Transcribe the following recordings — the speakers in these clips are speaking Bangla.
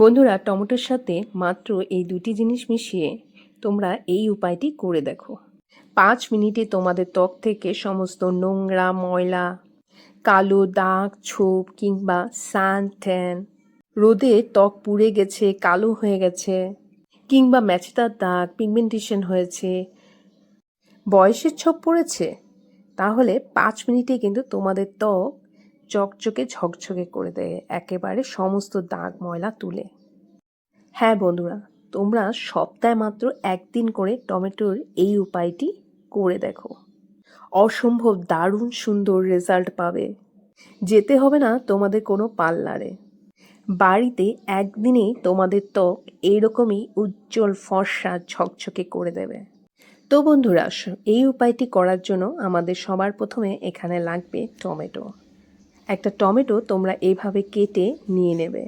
বন্ধুরা, টমেটোর সাথে মাত্র এই দুটি জিনিস মিশিয়ে তোমরা এই উপায়টি করে দেখো। পাঁচ মিনিটে তোমাদের ত্বক থেকে সমস্ত নোংরা, ময়লা, কালো দাগ, ছোপ কিংবা সান, ট্যান রোদে ত্বক পুড়ে গেছে, কালো হয়ে গেছে কিংবা ম্যাচেদার দাগ, পিগমেন্টেশন হয়েছে, বয়সের ছোপ পড়েছে, তাহলে পাঁচ মিনিটে কিন্তু তোমাদের ত্বক চকচকে ঝকঝকে করে দেয় একেবারে সমস্ত দাগ ময়লা তুলে। হ্যাঁ বন্ধুরা, তোমরা সপ্তাহে মাত্র একদিন করে টমেটোর এই উপায়টি করে দেখো। অসম্ভব দারুণ সুন্দর রেজাল্ট পাবে। যেতে হবে না তোমাদের কোনো পার্লারে। বাড়িতে একদিনে তোমাদের ত্বক এইরকমই উজ্জ্বল ফর্সা ঝকঝকে করে দেবে। তো বন্ধুরা, এই উপায়টি করার জন্য আমাদের সবার প্রথমে এখানে লাগবে টমেটো। একটা টমেটো তোমরা এইভাবে কেটে নিয়ে নেবে।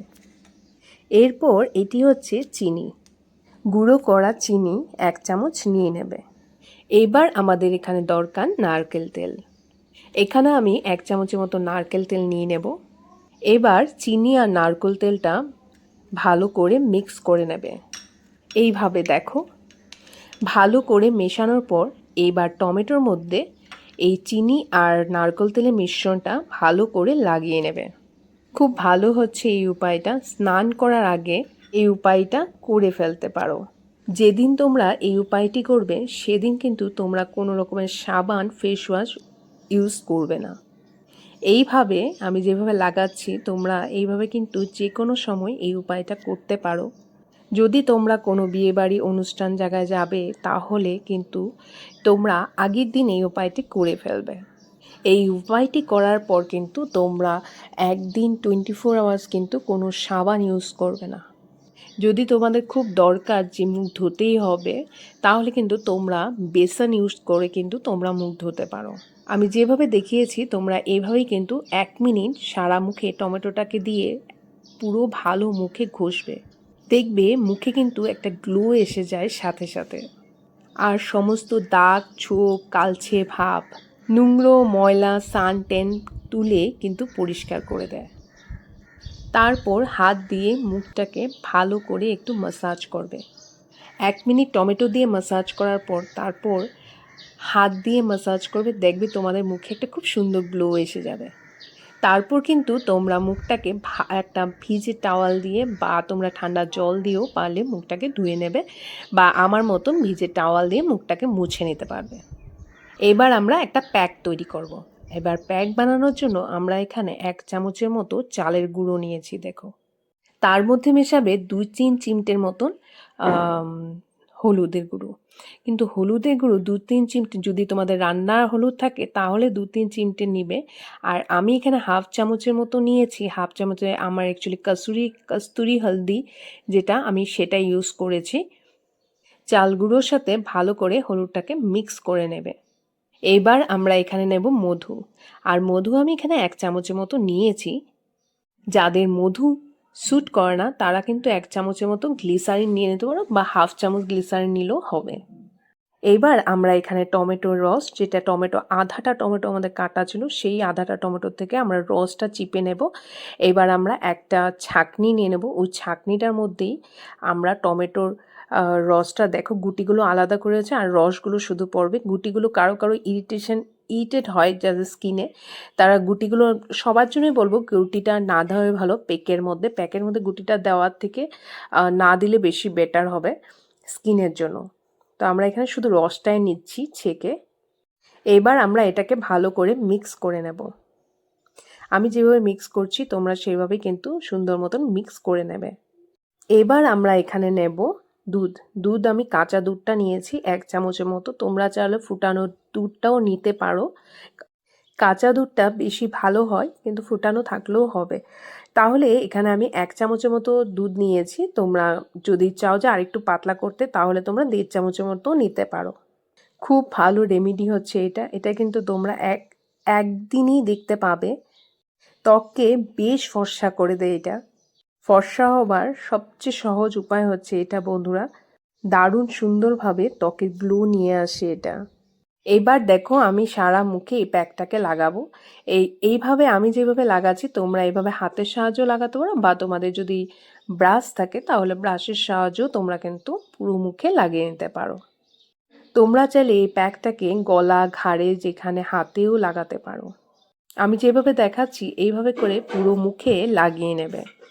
এরপর এটি হচ্ছে চিনি। গুঁড়ো করা চিনি এক চামচ নিয়ে নেবে। এবার আমাদের এখানে দরকার নারকেল তেল। এখানে আমি এক চামচের মতো নারকেল তেল নিয়ে নেব। এবার চিনি আর নারকেল তেলটা ভালো করে মিক্স করে নেবে। এইভাবে দেখো। ভালো করে মেশানোর পর এইবার টমেটোর মধ্যে এই চিনি আর নারকেল তেলের মিশ্রণটা ভালো করে লাগিয়ে নেবে। খুব ভালো হচ্ছে এই উপায়টা। স্নান করার আগে এই উপায়টা করে ফেলতে পারো। যেদিন তোমরা এই উপায়টি করবে, সেদিন কিন্তু তোমরা কোনো রকমের সাবান ফেস ওয়াশ ইউজ করবে না। এইভাবে আমি যেভাবে লাগাচ্ছি, তোমরা এইভাবে কিন্তু যে কোনো সময় এই উপায়টা করতে পারো। যদি তোমরা কোনো বিয়েবাড়ি অনুষ্ঠান জায়গায় যাবে, তাহলে কিন্তু তোমরা আগের দিন এই উপায়টি করে ফেলবে। এই উপায়টি করার পর কিন্তু তোমরা একদিন টোয়েন্টি ফোর আওয়ার্স কিন্তু কোনো সাবান ইউজ করবে না। যদি তোমাদের খুব দরকার যে মুখ ধুতেই হবে, তাহলে কিন্তু তোমরা বেসন ইউজ করে কিন্তু তোমরা মুখ ধুতে পারো। আমি যেভাবে দেখিয়েছি, তোমরা এইভাবেই কিন্তু এক মিনিট সারা মুখে টমেটোটাকে দিয়ে পুরো ভালো মুখে ঘষবে। দেখবে মুখে কিন্তু একটা গ্লো এসে যায় সাথে সাথে। আর সমস্ত দাগ, ছোপ কালছে ভাব, নোংরো ময়লা, সান টেন তুলে কিন্তু পরিষ্কার করে দেয়। তারপর হাত দিয়ে মুখটাকে ভালো করে একটু মাসাজ করবে। এক মিনিট টমেটো দিয়ে মাসাজ করার পর তারপর হাত দিয়ে মাসাজ করবে, দেখবে তোমাদের মুখে একটা খুব সুন্দর গ্লো এসে যাবে। তারপর কিন্তু তোমরা মুখটাকে একটা ভিজে টাওয়াল দিয়ে বা তোমরা ঠান্ডা জল দিয়েও পারলে মুখটাকে ধুয়ে নেবে বা আমার মতন ভিজে টাওয়াল দিয়ে মুখটাকে মুছে নিতে পারবে এবার আমরা একটা প্যাক তৈরি করব। এবার প্যাক বানানোর জন্য আমরা এখানে এক চামচের মতো চালের গুঁড়ো নিয়েছি, দেখো তার মধ্যে মেশাবে দুই তিন চিমটের মতন হলুদের গুঁড়ো। কিন্তু হলুদের গুঁড়ো দু তিন চিমটে যদি তোমাদের রান্নার হলুদ থাকে, তাহলে দু তিন চিমটে নিবে। আর আমি এখানে হাফ চামচের মতো নিয়েছি, হাফ চামচে আমার অ্যাকচুয়ালি কসুরি, কস্তুরি হলদি, যেটা আমি সেটা ইউজ করেছি। চাল গুঁড়োর সাথে ভালো করে হলুদটাকে মিক্স করে নেবে। এবার আমরা এখানে নেব মধু। আর মধু আমি এখানে এক চামচের মতো নিয়েছি। যাদের মধু স্যুট করে না, তারা কিন্তু এক চামচের মতো গ্লিসারিন নিয়ে নিতে পারো বা হাফ চামচ গ্লিসারিন নিলেও হবে। এবার আমরা এখানে টমেটোর রস যেটা টমেটো আধাটা টমেটো আমাদের কাটা ছিল, সেই আধাটা টমেটোর থেকে আমরা রসটা চিপে নেব। এবার আমরা একটা ছাকনি নিয়ে নেব। ওই ছাকনিটার মধ্যেই আমরা টমেটোর রসটা দেখো, গুটিগুলো আলাদা করেছে আর রসগুলো শুধু পড়বে। গুটিগুলো কারও কারও ইরিটেশন ইরিটেড হয় যাদের স্কিনে তারা গুটিগুলো সবার জন্যই বলব গুটিটা না দেওয়াই ভালো। পেকের মধ্যে, প্যাকের মধ্যে গুটিটা দেওয়ার থেকে না দিলে বেশি বেটার হবে স্কিনের জন্য। তো আমরা এখানে শুধু রসটাই নিচ্ছি ছেঁকে। এবার আমরা এটাকে ভালো করে মিক্স করে নেব। আমি যেভাবে মিক্স করছি, তোমরা সেইভাবেই কিন্তু সুন্দর মতন মিক্স করে নেবে। এবার আমরা এখানে নেব দুধ। দুধ আমি কাঁচা দুধটা নিয়েছি, এক চামচের মতো। তোমরা চাইলে ফুটানো দুধটাও নিতে পারো। কাঁচা দুধটা বেশি ভালো হয়, কিন্তু ফুটানো থাকলেও হবে। তাহলে এখানে আমি এক চামচের মতো দুধ নিয়েছি। তোমরা যদি চাও যে আরেকটু পাতলা করতে, তাহলে তোমরা দেড় চামচের মতো নিতে পারো। খুব ভালো রেমেডি হচ্ছে এটা। এটা কিন্তু তোমরা এক, একদিনই দেখতে পাবে। ত্বককে বেশ ফর্সা করে দেয় এটা। ফর্সা হবার সবচেয়ে সহজ উপায় হচ্ছে এটা, বন্ধুরা। দারুণ সুন্দরভাবে ত্বকের গ্লো নিয়ে আসে এটা। এবার দেখো আমি সারা মুখে এই প্যাকটাকে লাগাবো। এই, এইভাবে আমি যেভাবে লাগাচ্ছি, তোমরা এইভাবে হাতের সাহায্য লাগাতে পারো বা তোমাদের যদি ব্রাশ থাকে, তাহলে ব্রাশের সাহায্যেও তোমরা কিন্তু পুরো মুখে লাগিয়ে নিতে পারো। তোমরা চাইলে এই প্যাকটাকে গলা, ঘাড়ে, যেখানে হাতেও লাগাতে পারো। আমি যেভাবে দেখাচ্ছি, এইভাবে করে পুরো মুখে লাগিয়ে নেবে।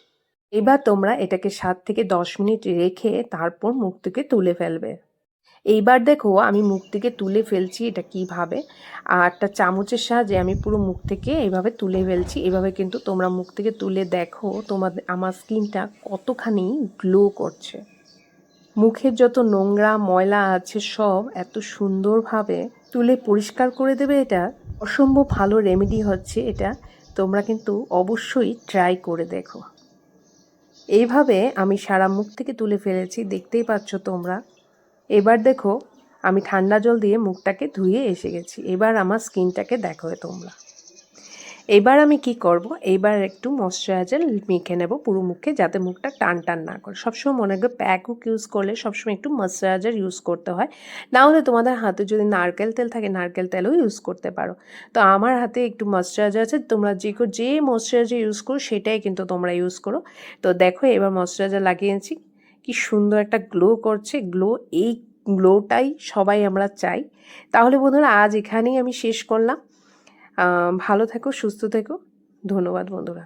এবার তোমরা এটাকে সাত থেকে দশ মিনিট রেখে তারপর মুখ থেকে তুলে ফেলবে। এইবার দেখো আমি মুখ থেকে তুলে ফেলছি এটা কীভাবে? আর একটা চামচের সাহায্যে আমি পুরো মুখ থেকে এইভাবে তুলে ফেলছি। এভাবে কিন্তু তোমরা মুখ থেকে তুলে দেখো, তোমাদের, আমার স্কিনটা কতখানি গ্লো করছে। মুখের যত নোংরা ময়লা আছে সব এত সুন্দরভাবে তুলে পরিষ্কার করে দেবে এটা। অসম্ভব ভালো রেমেডি হচ্ছে এটা। তোমরা কিন্তু অবশ্যই ট্রাই করে দেখো। এইভাবে আমি সারা মুখ থেকে তুলে ফেলেছি, দেখতেই পাচ্ছ তোমরা। এবার দেখো, আমি ঠান্ডা জল দিয়ে মুখটাকে ধুয়ে এসে গেছি। এবার আমার স্কিনটাকে দেখো তোমরা। এবার আমি কি করব? এইবার একটু ময়শ্চারাইজার মেখে নেব পুরো মুখে যাতে মুখটা টান টান না করে। সবসময় মনে রাখবে প্যাক ইউজ করলে সবসময় একটু ময়শ্চারাইজার ইউজ করতে হয়। না হলে তোমাদের হাতে যদি নারকেল তেল থাকে, নারকেল তেলও ইউজ করতে পারো। তো আমার হাতে একটু ময়শ্চারাইজার আছে, তোমরা যে যে ময়শ্চারাইজার ইউজ করো, সেটাই কিন্তু তোমরা ইউজ করো। তো দেখো এবার ময়শ্চারাইজার লাগিয়েছি। কি সুন্দর একটা গ্লো করছে। গ্লো এই গ্লোটাই সবাই আমরা চাই। তাহলে বন্ধুরা, আজ এখানেই আমি শেষ করলাম। ভালো থেকো সুস্থ থেকো। ধন্যবাদ বন্ধুরা।